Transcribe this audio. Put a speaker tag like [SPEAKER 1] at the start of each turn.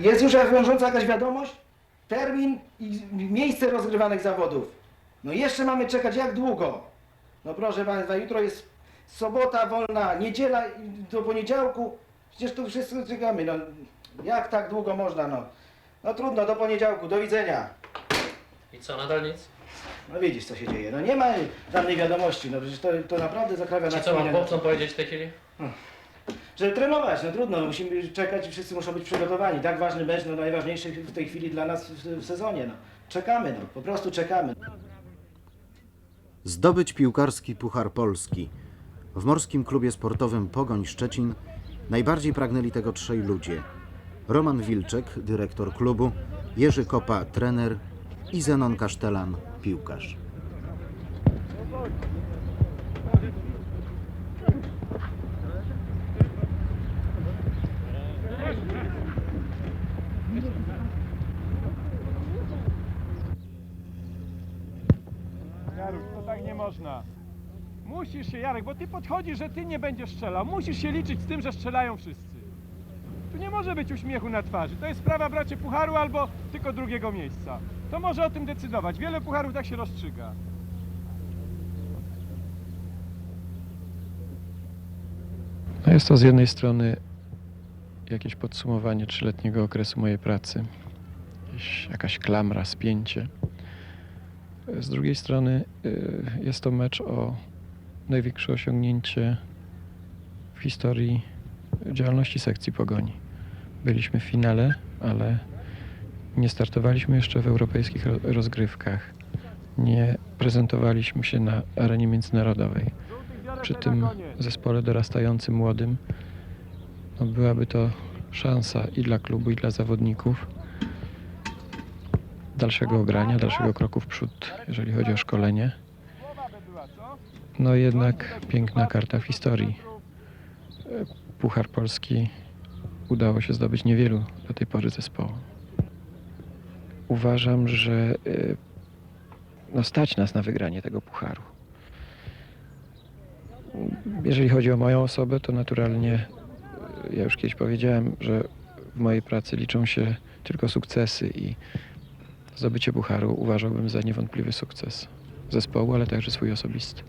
[SPEAKER 1] Jest już wiążąca jakaś wiadomość? Termin i miejsce rozgrywanych zawodów. No jeszcze mamy czekać jak długo? No proszę Państwa, jutro jest sobota wolna, niedziela do poniedziałku. Przecież tu wszyscy czekamy. No, jak tak długo można? No, no trudno, do poniedziałku, do widzenia.
[SPEAKER 2] I co, nadal nic?
[SPEAKER 1] No widzisz co się dzieje. No nie ma żadnej wiadomości. No przecież to, to naprawdę zakrawia
[SPEAKER 2] Ci
[SPEAKER 1] na
[SPEAKER 2] co mam chłopcom powiedzieć w tej chwili?
[SPEAKER 1] Żeby trenować, no trudno, musimy czekać i wszyscy muszą być przygotowani. Tak ważny mecz, no najważniejszy w tej chwili dla nas w, w sezonie. No. Czekamy, no, po prostu czekamy.
[SPEAKER 3] Zdobyć piłkarski Puchar Polski. W Morskim Klubie Sportowym Pogoń Szczecin najbardziej pragnęli tego trzej ludzie. Roman Wilczek, dyrektor klubu, Jerzy Kopa, trener i Zenon Kasztelan, piłkarz.
[SPEAKER 4] Jarek, to tak nie można. Musisz się, Jarek, bo ty podchodzisz, że ty nie będziesz strzelał. Musisz się liczyć z tym, że strzelają wszyscy. Tu nie może być uśmiechu na twarzy. To jest sprawa bracie pucharu albo tylko drugiego miejsca. To może o tym decydować. Wiele pucharów tak się rozstrzyga.
[SPEAKER 5] No jest to z jednej strony jakieś podsumowanie trzyletniego okresu mojej pracy, jakaś klamra, spięcie. Z drugiej strony y, jest to mecz o największe osiągnięcie w historii działalności sekcji Pogoni. Byliśmy w finale, ale nie startowaliśmy jeszcze w europejskich ro- rozgrywkach. Nie prezentowaliśmy się na arenie międzynarodowej przy tym zespole dorastającym młodym no byłaby to szansa i dla klubu, i dla zawodników dalszego grania, dalszego kroku w przód, jeżeli chodzi o szkolenie. No jednak piękna karta w historii. Puchar Polski udało się zdobyć niewielu do tej pory zespołom. Uważam, że y, no stać nas na wygranie tego pucharu. Jeżeli chodzi o moją osobę, to naturalnie ja już kiedyś powiedziałem, że w mojej pracy liczą się tylko sukcesy i zdobycie pucharu uważałbym za niewątpliwy sukces zespołu, ale także swój osobisty.